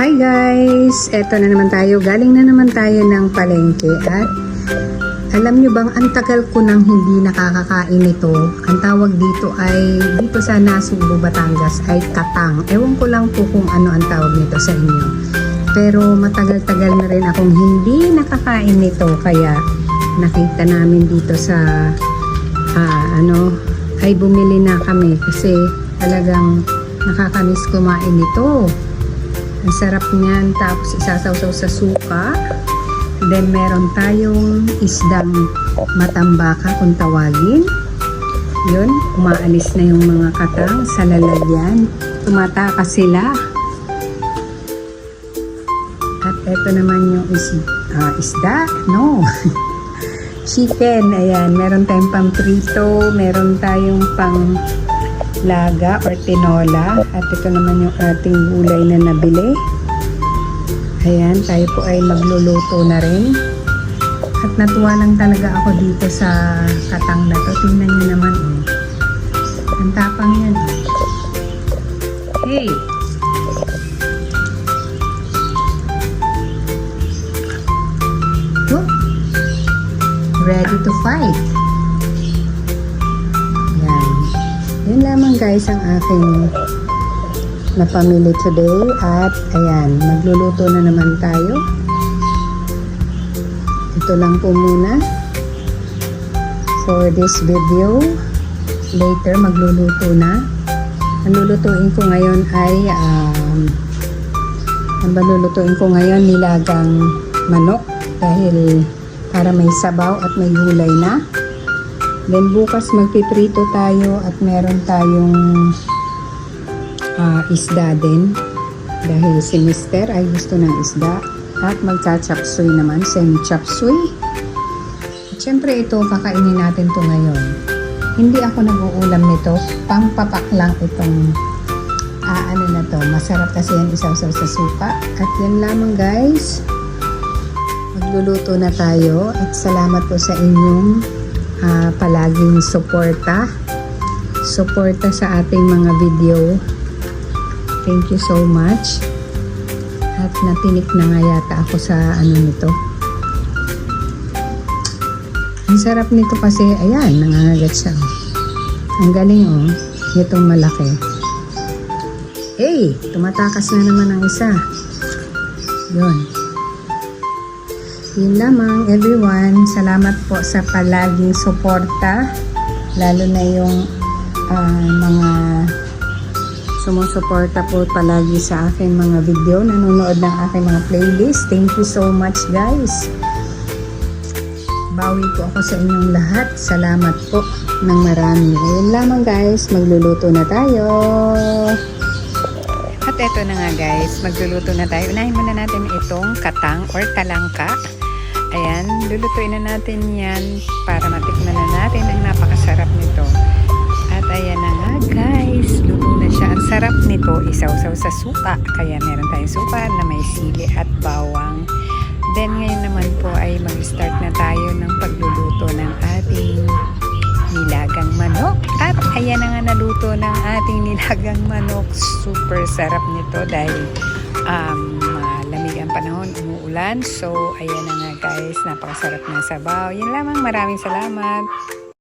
Hi guys! Eto na naman tayo. Galing na naman tayo ng palengke at alam nyo bang ang tagal ko nang hindi nakakakain ito. Ang tawag dito ay dito sa Nasubo, Batangas ay katang. Ewan ko lang po kung ano ang tawag nito sa inyo. Pero matagal-tagal na rin akong hindi nakakain nito kaya nakita namin dito sa ah, ano ay bumili na kami kasi talagang nakakamiss kumain nito. Ang sarap niyan. Tapos isasawsaw sa suka. Then meron tayong isdang matambaka kung tawagin. Yun, umaalis na yung mga katang sa lalagyan. Tumatakas sila. At eto naman yung is, ah, isda. No. Chicken. Ayan, meron tayong pamprito. Meron tayong pang laga or tinola. At ito naman yung ating gulay na nabili. Ayan tayo po ay magluluto na rin. At natuwa lang talaga ako dito sa katang na to. Tingnan nyo naman oh. ang tapang yan. Hey! Ready to fight guys ang aking napamili today at ayan, magluluto na naman tayo. Ito lang po muna for this video. Later magluluto na. Ang lulutuin ko ngayon ay um, ang balulutuin ko ngayon nilagang manok dahil para may sabaw at may gulay na. Then bukas magpiprito tayo at meron tayong ah, isda din. Dahil si Mister ay gusto ng isda. At magcha-chapsuy naman, semi-chapsuy. At syempre ito, kakainin natin to ngayon. Hindi ako nag-uulam nito. Pangpapak lang itong ah, ano na to. Masarap kasi yan isaw-saw sa suka. At yan lamang guys. Magluluto na tayo. At salamat po sa inyong ah, palaging suporta. Suporta sa ating mga video. Thank you so much. At natinik na nga yata ako sa ano nito. Ang sarap nito kasi, ayan, nangangagat siya. Ang galing oh, itong malaki. Hey, tumatakas na naman ang isa. Yun. Yun lamang, everyone. Salamat po sa palaging suporta. Lalo na yung ah, mga sumusuporta po palagi sa aking mga video, nanonood ng aking mga playlist. Thank you so much guys. Bawi po ako sa inyong lahat. Salamat po ng marami. Ayun lamang guys, magluluto na tayo. At eto na nga guys, magluluto na tayo. Unahin muna natin itong katang or talangka. Ayan, lulutuin na natin yan para matikman na natin ang napakasarap nito. At ayan na nga guys, luto na siya. Ang sarap nito, isawsaw sa suka. Kaya meron tayong suka na may sili at bawang. Then ngayon naman po ay mag-start na tayo ng pagluluto ng ating nilagang manok. At ayan na nga naluto ng ating nilagang manok. Super sarap nito dahil um, umuulan. So ayan na nga guys, napakasarap ng sabaw. Yun lamang, maraming salamat.